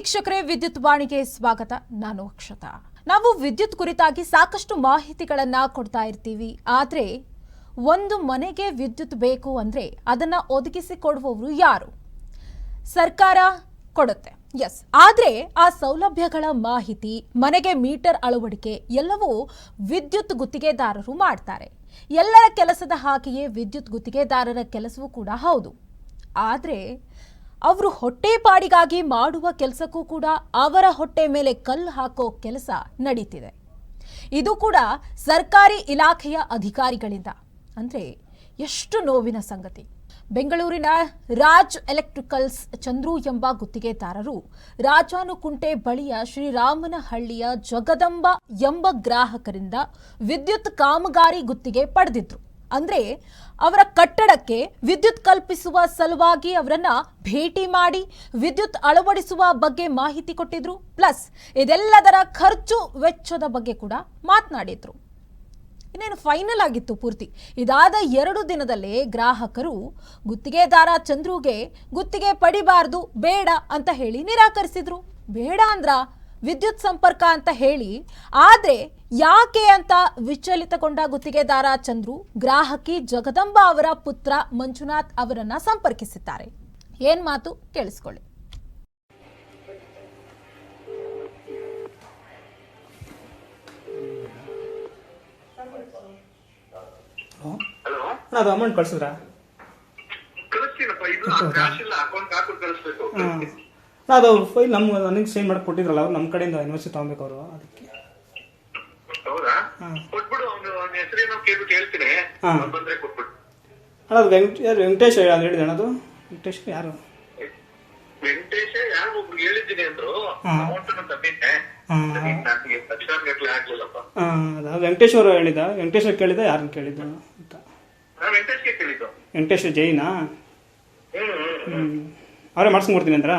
ವೀಕ್ಷಕರೇ, ವಿದ್ಯುತ್ ವಾಣಿಗೆ ಸ್ವಾಗತ. ನಾನು ಅಕ್ಷತಾ. ನಾವು ವಿದ್ಯುತ್ ಕುರಿತಾಗಿ ಸಾಕಷ್ಟು ಮಾಹಿತಿಗಳನ್ನ ಕೊಡ್ತಾ ಇರ್ತೀವಿ. ಆದ್ರೆ, ಒಂದು ಮನೆಗೆ ವಿದ್ಯುತ್ ಬೇಕು ಅಂದ್ರೆ ಅದನ್ನ ಒದಗಿಸಿ ಕೊಡುವವರು ಯಾರು? ಸರ್ಕಾರ ಕೊಡುತ್ತೆ. ಎಸ್ ಆದ್ರೆ, ಆ ಸೌಲಭ್ಯಗಳ ಮಾಹಿತಿ, ಮನೆಗೆ ಮೀಟರ್ ಅಳವಡಿಕೆ ಎಲ್ಲವೂ ವಿದ್ಯುತ್ ಗುತ್ತಿಗೆದಾರರು ಮಾಡ್ತಾರೆ. ಎಲ್ಲರ ಕೆಲಸದ ಹಾಗೆಯೇ ವಿದ್ಯುತ್ ಗುತ್ತಿಗೆದಾರರ ಕೆಲಸವೂ ಕೂಡ ಹೌದು. ಆದ್ರೆ ಅವರು ಹೊಟ್ಟೆಪಾಡಿಗಾಗಿ ಮಾಡುವ ಕೆಲಸಕ್ಕೂ ಕೂಡ ಅವರ ಹೊಟ್ಟೆ ಮೇಲೆ ಕಲ್ಲು ಹಾಕೋ ಕೆಲಸ ನಡೀತಿದೆ. ಇದು ಕೂಡ ಸರ್ಕಾರಿ ಇಲಾಖೆಯ ಅಧಿಕಾರಿಗಳಿಂದ. ಅಂದ್ರೆ ಎಷ್ಟು ನೋವಿನ ಸಂಗತಿ. ಬೆಂಗಳೂರಿನ ರಾಜ್ ಎಲೆಕ್ಟ್ರಿಕಲ್ಸ್ ಚಂದ್ರು ಎಂಬ ಗುತ್ತಿಗೆದಾರರು ರಾಜಾನುಕುಂಟೆ ಬಳಿಯ ಶ್ರೀರಾಮನಹಳ್ಳಿಯ ಜಗದಂಬ ಎಂಬ ಗ್ರಾಹಕರಿಂದ ವಿದ್ಯುತ್ ಕಾಮಗಾರಿ ಗುತ್ತಿಗೆ ಪಡೆದಿದ್ರು. ಅಂದ್ರೆ ಅವರ ಕಟ್ಟಡಕ್ಕೆ ವಿದ್ಯುತ್ ಕಲ್ಪಿಸುವ ಸಲುವಾಗಿ ಅವರನ್ನ ಭೇಟಿ ಮಾಡಿ ವಿದ್ಯುತ್ ಅಳವಡಿಸುವ ಬಗ್ಗೆ ಮಾಹಿತಿ ಕೊಟ್ಟಿದ್ರು. ಪ್ಲಸ್ ಇದೆಲ್ಲದರ ಖರ್ಚು ವೆಚ್ಚದ ಬಗ್ಗೆ ಕೂಡ ಮಾತನಾಡಿದ್ರು. ಇನ್ನೇನು ಫೈನಲ್ ಆಗಿತ್ತು ಪೂರ್ತಿ. ಇದಾದ ಎರಡು ದಿನದಲ್ಲೇ ಗ್ರಾಹಕರು ಗುತ್ತಿಗೆದಾರ ಚಂದ್ರುಗೆ ಗುತ್ತಿಗೆ ಪಡಿಬಾರ್ದು, ಬೇಡ ಅಂತ ಹೇಳಿ ನಿರಾಕರಿಸಿದ್ರು. ಬೇಡ ಅಂದ್ರ ವಿದ್ಯುತ್ ಸಂಪರ್ಕ ಅಂತ ಹೇಳಿ ಆದರೆ ಯಾಕೆ ಅಂತ ವಿಚಲಿತಗೊಂಡ ಗುತ್ತಿಗೆದಾರ ಚಂದ್ರು ಗ್ರಾಹಕಿ ಜಗದಂಬ ಅವರ ಪುತ್ರ ಮಂಜುನಾಥ್ ಅವರನ್ನ ಸಂಪರ್ಕಿಸಿದ್ದಾರೆ. ಏನ್ ಮಾತು ಕೇಳಿಸ್ಕೊಳ್ಳಿ. ಅದು ಅಮೌಂಟ್ ಕಳ್ಸಿದ್ರಾ? ಕಳಿಸ್ತೀನಪ್ಪ ಇಲ್ಲ ಕ್ಯಾಶ್ ಇಲ್ಲ ಅಕೌಂಟ್ ಹಾಕೊಂಡು ಕಳಿಸ್ಬೇಕು. ಅದು ಫೈಲ್ ನಮ್ಮ ನನಗೆ ಸೈನ್ ಮಾಡಿ ಕೊಟ್ಟಿದ್ರಲ್ಲ ಅವ್ರು ನಮ್ಮ ಕಡೆಯಿಂದ ಯೂನಿವರ್ಸಿಟಿ ತಗೊಬೇಕು ಅವರು ಅದಕ್ಕೆ. ಹೌದಾ? ಹ್ಮ್. ಕೊಟ್ಬಿಡು ಅವ್ನು ಅವ್ನ ಹೆಸರೇನೋ ಕೇಳ್ಬಿಟ್ಟು ಹೇಳ್ತೀನಿ. ಹಾ. ಅವ್ನ್ ಬಂದ್ರೆ ಕೊಟ್ಬಿಡು. ಅಣ್ಣ ಅದು ವೆಂಕಟ ಯಾರು ವೆಂಕಟೇಶ್ ಹೇಳಿದೆ ಅಣ್ಣ ಅದು? ವೆಂಕಟೇಶ್ ಯಾರು? ವೆಂಕಟೇಶ ಯಾರು ಒಬ್ರು ಹೇಳಿದ್ದೀನಿ ಅಂದ್ರು. ಹಾ. ಅಮೌಂಟ್ ತಂದಿದ್ದೆ ಹಾಂ. ನನಗೆ ತಕ್ಷಣ ಗಟ್ಲೆ ಆಗ್ಲಿಲ್ಲಪ್ಪ. ಹಾಂ ಅದು ವೆಂಕಟೇಶ್ ಅವರು ಹೇಳಿದ. ವೆಂಕಟೇಶ್ ಕೇಳಿದ ಯಾರನ್ನ ಕೇಳಿದ್ದು ಅಂತ. ನಾನು ವೆಂಕಟೇಶ್ಗೆ ಕೇಳಿದ್ದು. ವೆಂಕಟೇಶ್ ಜೈನಾ? ಹ್ಮ್ ಹ್ಮ್ ಹ್ಞೂ ಅವರೇ ಮಾಡಿಸ್ಕೊಡ್ತೀನಿ ಅಂದ್ರ?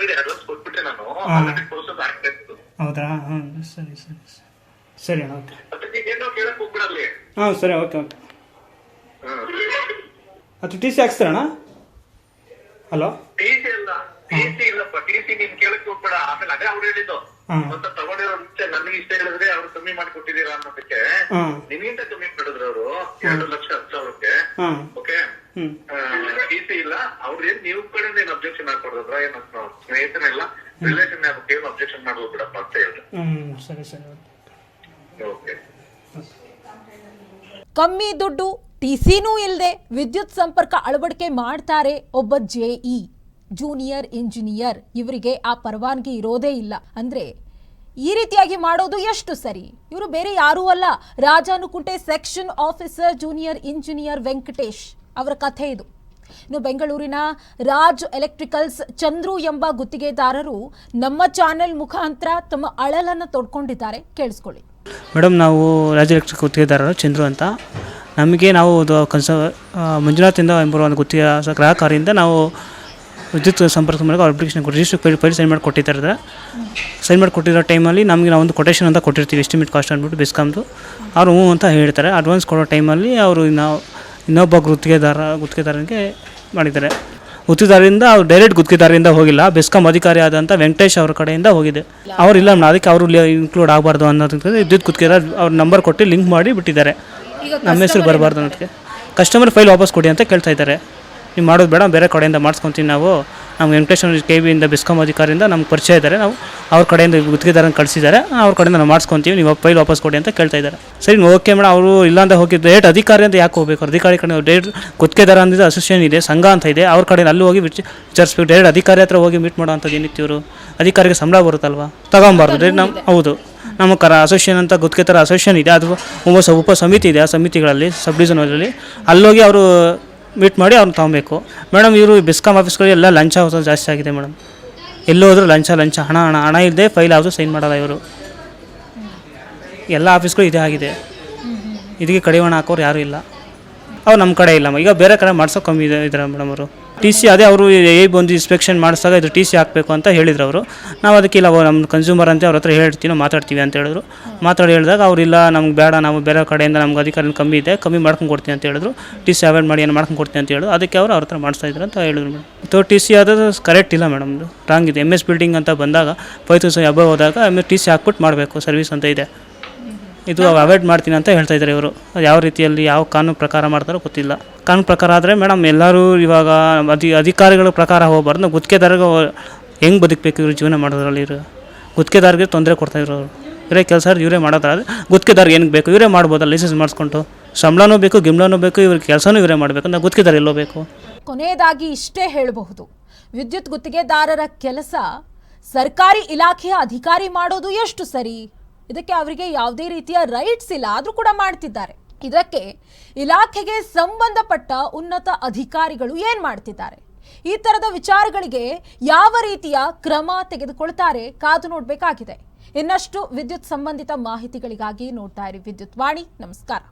ಆಲ್ರೆಡಿ ಅಡ್ವಾನ್ಸ್ ಕೊಟ್ಬಿಟ್ಟೆ ನಾನು. ಹಾ. ಆಲ್ರೆಡಿ ಪ್ರೋಸೆಸ್ ಆಗ್ತಾ ಇತ್ತು. ಹೌದಾ? ಹಾಂ ಸರಿ ಸರಿ ಸರಿ. ಅಣ್ಣ ಓಕೆ. ಏನೋ ಕೇಳಕ್ ಹೋಗ್ಬಿಡಲ್ಲಿ. ಹಾಂ ಸರಿ ಓಕೆ ಓಕೆ. ಅದು ಟಿ ಸಿ ಹಾಕ್ಸ್ತಾರಣ್ಣ? ಹಲೋ? ಟಿ ಸಿ ಇಲ್ಲ ಟಿ ಸಿ ಇಲ್ಲಪ್ಪ ಟಿ ಸಿ ನೀನ್ ಕೇಳಕ್ ಹೋಗ್ಬೇಡ. ಆಮೇಲೆ ಅದೇ ಅವ್ರು ಹೇಳಿದ್ದು. ತಗೊಂಡಿರೋ ಮುಂಚೆ ನನಗೆ ಇಷ್ಟ ಹೇಳಿದ್ರೆ ಅವ್ರು ಕಮ್ಮಿ ಮಾಡಿ ಕೊಟ್ಟಿದ್ದೀರಾ ಅನ್ನೋದಕ್ಕೆ ನಿನ್ಗಿಂತ ಏನ್ ಸ್ನೇಹಿತನೆಲ್ಲ ರಿಲೇಷನ್ ಏನು ಅಬ್ಜೆಕ್ಷನ್ ಮಾಡೋದು ಬಿಡಪ್ಪ ಅಂತ ಹೇಳಿದ್ರು ಸರಿ ಸರಿ ಓಕೆ. ಓಕೆ. ಕಮ್ಮಿ ದುಡ್ಡು ಟಿಸಿನೂ ಇಲ್ಲದೆ ವಿದ್ಯುತ್ ಸಂಪರ್ಕ ಅಳವಡಿಕೆ ಮಾಡ್ತಾರೆ ಒಬ್ಬ ಜೆಇ ಜೂನಿಯರ್ ಇಂಜಿನಿಯರ್ ಇವರಿಗೆ ಆ ಪರವಾನಗಿ ಇರೋದೇ ಇಲ್ಲ. ಅಂದ್ರೆ ಈ ರೀತಿಯಾಗಿ ಮಾಡೋದು ಎಷ್ಟು ಸರಿ? ಇವರು ಬೇರೆ ಯಾರೂ ಅಲ್ಲ. Rajanukunte section officer junior engineer Venkatesh ಅವರ ಕಥೆ ಇದು. ಇನ್ನು ಬೆಂಗಳೂರಿನ ರಾಜ್ ಎಲೆಕ್ಟ್ರಿಕಲ್ಸ್ ಚಂದ್ರು ಎಂಬ ಗುತ್ತಿಗೆದಾರರು ನಮ್ಮ ಚಾನೆಲ್ ಮುಖಾಂತರ ತಮ್ಮ ಅಳಲನ್ನು ತೊಡ್ಕೊಂಡಿದ್ದಾರೆ. ಕೇಳಿಸ್ಕೊಳ್ಳಿ. ಮೇಡಮ್, ನಾವು ರಾಜ್ ಎಲೆಕ್ಟ್ರಿಕ್ ಗುತ್ತಿಗೆದಾರರು ಚಂದ್ರು ಅಂತ. ನಮಗೆ ನಾವು ಕನ್ಸ ಮಂಜುನಾಥಿಂದ ಎಂಬುವ ಒಂದು ಗುತ್ತಿಗೆ ಗ್ರಾಹಕರಿಂದ ನಾವು ವಿದ್ಯುತ್ ಸಂಪರ್ಕ ಮೂಲಕ ಅಪ್ಲಿಕೇಶನ್ ರಿಜಿಸ್ಟರ್ ಫೈಲ್ ಸೈನ್ ಮಾಡಿ ಕೊಟ್ಟಿದ್ದಾರೆ ಸೈನ್ ಮಾಡಿ ಕೊಟ್ಟಿರೋ ಟೈಮಲ್ಲಿ ನಮಗೆ ನಾವು ಒಂದು ಕೊಟೇಶನ್ ಅಂತ ಕೊಟ್ಟಿರ್ತೀವಿ ಎಸ್ಟಿಮೇಟ್ ಕಾಸ್ಟ್ ಅಂದ್ಬಿಟ್ಟು ಬೆಸ್ಕಾಮ್ದು ಅವ್ರು ಹ್ಞೂ ಅಂತ ಹೇಳ್ತಾರೆ. ಅಡ್ವಾನ್ಸ್ ಕೊಡೋ ಟೈಮಲ್ಲಿ ಅವರು ನಾವು ಇನ್ನೊಬ್ಬ ಗುತ್ತಿಗೆದಾರ ಗುತ್ತಿಗೆದಾರನಿಗೆ ಮಾಡಿದ್ದಾರೆ. ಗುತ್ತಿಗೆದಾರರಿಂದ ಅವ್ರು ಡೈರೆಕ್ಟ್ ಗುತ್ತಿಗೆದಾರರಿಂದ ಹೋಗಿಲ್ಲ. ಬೆಸ್ಕಾಂ ಅಧಿಕಾರಿ ಆದಂಥ ವೆಂಕಟೇಶ್ ಅವ್ರ ಕಡೆಯಿಂದ ಹೋಗಿದೆ. ಅವರಿಲ್ಲ ಅದಕ್ಕೆ ಅವರು ಇನ್ಕ್ಲೂಡ್ ಆಗಬಾರ್ದು ಅನ್ನೋದಕ್ಕೆ ವಿದ್ಯುತ್ ಗುತ್ತಿಗೆದಾರ ಅವ್ರ ನಂಬರ್ ಕೊಟ್ಟು ಲಿಂಕ್ ಮಾಡಿ ಬಿಟ್ಟಿದ್ದಾರೆ. ನಮ್ಮ ಹೆಸರು ಬರಬಾರ್ದು ಅನ್ನೋದಕ್ಕೆ. ಕಸ್ಟಮರ್ ಫೈಲ್ ವಾಪಸ್ ಕೊಡಿ ಅಂತ ಕೇಳ್ತಾ ಇದ್ದಾರೆ. ನೀವು ಮಾಡೋದು ಬೇಡ ಬೇರೆ ಕಡೆಯಿಂದ ಮಾಡಿಸ್ಕೊತೀವಿ ನಾವು. ನಮ್ಮ ವೆಂಕಟೇಶ್ವರ ಕೆ ವಿಯಿಂದ ಬೆಸ್ಕಾಂ ಅಧಿಕಾರಿಯಿಂದ ನಮ್ಗೆ ಪರಿಚಯ ಇದ್ದಾರೆ. ನಾವು ಅವ್ರ ಕಡೆಯಿಂದ ಗುತ್ತಿಗೆದಾರನ ಕಳಿಸಿದ್ದಾರೆ. ಅವ್ರ ಕಡೆಯಿಂದ ನಾವು ಮಾಡ್ಸ್ಕೊತೀವಿ. ನೀವು ಫೈಲ್ ವಾಪಸ್ ಕೊಡಿ ಅಂತ ಕೇಳ್ತಾ ಇದ್ದಾರೆ. ಸರಿ ಓಕೆ ಮೇಡಮ್ ಅವರು ಇಲ್ಲ ಅಂತ ಹೋಗಿ ಡೇಟ್ ಅಧಿಕಾರಿ ಅಂತ ಯಾಕೆ ಹೋಗಬೇಕು? ಅಧಿಕಾರಿ ಕಡೆ ಡೇಟ್ ಗುತ್ತಿಗೆದಾರ ಅಂದಿದ್ದು ಅಸೋಸಿಯೇಷನ್ ಇದೆ ಸಂಘ ಅಂತ ಇದೆ. ಅವ್ರ ಕಡೆಯಿಂದ ಅಲ್ಲಿ ಹೋಗಿ ವಿಚ- ವಿಚಾರಿಸ್ಬೇಕು. ಡೈರೆಕ್ಟ್ ಅಧಿಕಾರಿ ಹತ್ರ ಹೋಗಿ ಮೀಟ್ ಮಾಡೋ ಅಂಥದ್ದು ಏನಿತ್ತು ಇವರು? ಅಧಿಕಾರಿಗೆ ಸಂಬಳ ಬರುತ್ತಲ್ವಾ? ತಗೊಂಬಾರ್ದು. ಡೈರೆಕ್ಟ್ ನಮ್ಮ ಹೌದು. ನಮ್ಮ ಕರ ಅಸೋಸಿಯೇಷನ್ ಅಂತ ಗುತ್ತಿಗೆ ಥರ ಅಸೋಸಿಯೇಷನ್ ಇದೆ. ಅದು ಉಪ ಉಪ ಸಮಿತಿ ಇದೆ ಆ ಸಮಿತಿಗಳಲ್ಲಿ ಸಬ್ ಡಿವಿಷನಲ್ಲಿ ಅಲ್ಲೋಗಿ ಅವರು ಮೀಟ್ ಮಾಡಿ ಅವ್ರನ್ನ ತೊಗೊಬೇಕು. ಮೇಡಮ್, ಇವರು ಬೆಸ್ಕಾಮ್ ಆಫೀಸ್ಗಳು ಎಲ್ಲ ಲಂಚ ಹೋಗೋದು ಜಾಸ್ತಿ ಆಗಿದೆ ಮೇಡಮ್. ಎಲ್ಲೋದ್ರೂ ಲಂಚ ಲಂಚ, ಹಣ ಹಣ ಹಣ ಇಲ್ಲದೆ ಫೈಲ್ ಆದರೂ ಸೈನ್ ಮಾಡಲ್ಲ ಇವರು. ಎಲ್ಲ ಆಫೀಸ್ಗಳು ಇದೇ ಆಗಿದೆ. ಇದಕ್ಕೆ ಕಡಿವಾಣ ಹಾಕೋರು ಯಾರೂ ಇಲ್ಲ. ಅವ್ರು ನಮ್ಮ ಕಡೆ ಇಲ್ಲ ಈಗ ಬೇರೆ ಕಡೆ ಮಾಡ್ಸೋಕೆ ಕಮ್ಮಿ ಇದೆ ಇದ್ದಾರೆ ಮೇಡಮ್ ಅವರು. ಟಿ ಸಿ ಅದೇ ಅವರು ಎ ಬಂದು ಇನ್ಸ್ಪೆಕ್ಷನ್ ಮಾಡಿಸಿದಾಗ ಇದು ಟಿ ಸಿ ಹಾಕಬೇಕು ಅಂತ ಹೇಳಿದ್ರು ಅವರು. ನಾವು ಅದಕ್ಕೆ ಇಲ್ಲ, ಅವ್ರು ನಮ್ಮ ಕನ್ಸ್ಯೂಮರ್ ಅಂತ ಅವ್ರ ಹತ್ರ ಹೇಳ್ತೀವಿ ಮಾತಾಡ್ತೀವಿ ಅಂತ ಹೇಳಿದ್ರು. ಮಾತಾಡಿ ಹೇಳಿದಾಗ ಅವರಿಲ್ಲ ನಮ್ಗೆ ಬೇಡ, ನಾವು ಬೇರೆ ಕಡೆಯಿಂದ ನಮ್ಗೆ ಅಧಿಕಾರ ಕಮ್ಮಿ ಇದೆ, ಕಮ್ಮಿ ಮಾಡ್ಕೊಂಡು ಕೊಡ್ತೀನಿ ಅಂತ ಹೇಳಿದ್ರು. ಟಿ ಸಿ ಅವಾಯ್ಡ್ ಮಾಡಿ ಏನು ಮಾಡ್ಕೊಂಡು ಕೊಡ್ತೀನಿ ಅಂತ ಹೇಳಿದ್ರು. ಅದಕ್ಕೆ ಅವರು ಅವ್ರ ಹತ್ರ ಮಾಡಿಸ್ತಾ ಇದ್ರು ಅಂತ ಹೇಳಿದ್ರು ಮೇಡಮ್. ತೋ ಟಿ ಸಿ ಅದು ಕರೆಕ್ಟ್ ಇಲ್ಲ ಮೇಡಮ್ ರಾಂಗ್ ಇದೆ. ಎಂ ಎಸ್ ಬಿಲ್ಡಿಂಗ್ ಅಂತ ಬಂದಾಗ, ಫೈವ್ ತೌಸಂಡ್ ಅಬವ್ ಹೋದಾಗ ಆಮೇಲೆ ಟಿ ಸಿ ಹಾಕ್ಬಿಟ್ಟು ಮಾಡಬೇಕು ಸರ್ವಿಸ್ ಅಂತ ಇದೆ. ಇದು ಅವಾಯ್ಡ್ ಮಾಡ್ತೀನಿ ಅಂತ ಹೇಳ್ತಾ ಇದ್ದಾರೆ ಇವರು. ಅದು ಯಾವ ರೀತಿಯಲ್ಲಿ ಯಾವ ಕಾನೂನು ಪ್ರಕಾರ ಮಾಡ್ತಾರೋ ಗೊತ್ತಿಲ್ಲ. ಕಾನೂನು ಪ್ರಕಾರ ಆದರೆ ಮೇಡಮ್ ಎಲ್ಲರೂ ಇವಾಗ ಅಧಿ ಅಧಿಕಾರಿಗಳ ಪ್ರಕಾರ ಹೋಗಬಾರ್ದು. ನಾವು ಗುತ್ತಿಗೆದಾರರಿಗೆ ಹೆಂಗೆ ಬದುಕಬೇಕು ಇವರು ಜೀವನ ಮಾಡೋದ್ರಲ್ಲಿ ಇವರು? ಗುತ್ತಿಗೆದಾರಿಗೆ ತೊಂದರೆ ಕೊಡ್ತಾಯಿದ್ರು ಅವರು ಇವರೇ ಕೆಲಸ ಇವರೇ ಮಾಡೋದಾದ್ರೆ ಗುತ್ತಿಗೆದಾರ್ಗೆ ಏನು ಬೇಕು? ಇವರೇ ಮಾಡ್ಬೋದಲ್ಲ ಲೈಸೆನ್ಸ್ ಮಾಡಿಸ್ಕೊಂಡು. ಸಂಬಳನೂ ಬೇಕು ಗಿಂಬಳನೂ ಬೇಕು, ಇವ್ರಿಗೆ ಕೆಲಸನೂ ಇವರೇ ಮಾಡಬೇಕು. ನಾವು ಗುತ್ತಿಗೆದಾರ ಎಲ್ಲೋ ಬೇಕು. ಕೊನೆಯದಾಗಿ ಇಷ್ಟೇ ಹೇಳಬಹುದು. ವಿದ್ಯುತ್ ಗುತ್ತಿಗೆದಾರರ ಕೆಲಸ ಸರ್ಕಾರಿ ಇಲಾಖೆಯ ಅಧಿಕಾರಿ ಮಾಡೋದು ಎಷ್ಟು ಸರಿ? ಇದಕ್ಕೆ ಅವರಿಗೆ ಯಾವುದೇ ರೀತಿಯ ರೈಟ್ಸ್ ಇಲ್ಲ. ಆದರೂ ಕೂಡ ಮಾಡ್ತಿದ್ದಾರೆ. ಇದಕ್ಕೆ ಇಲಾಖೆಗೆ ಸಂಬಂಧಪಟ್ಟ ಉನ್ನತ ಅಧಿಕಾರಿಗಳು ಏನ್ ಮಾಡ್ತಿದ್ದಾರೆ? ಈ ತರದ ವಿಚಾರಗಳಿಗೆ ಯಾವ ರೀತಿಯ ಕ್ರಮ ತೆಗೆದುಕೊಳ್ತಾರೆ ಕಾದು ನೋಡಬೇಕಾಗಿದೆ. ಇನ್ನಷ್ಟು ವಿದ್ಯುತ್ ಸಂಬಂಧಿತ ಮಾಹಿತಿಗಳಿಗಾಗಿ ನೋಡ್ತಾ ಇರಿ ವಿದ್ಯುತ್ ವಾಣಿ. ನಮಸ್ಕಾರ.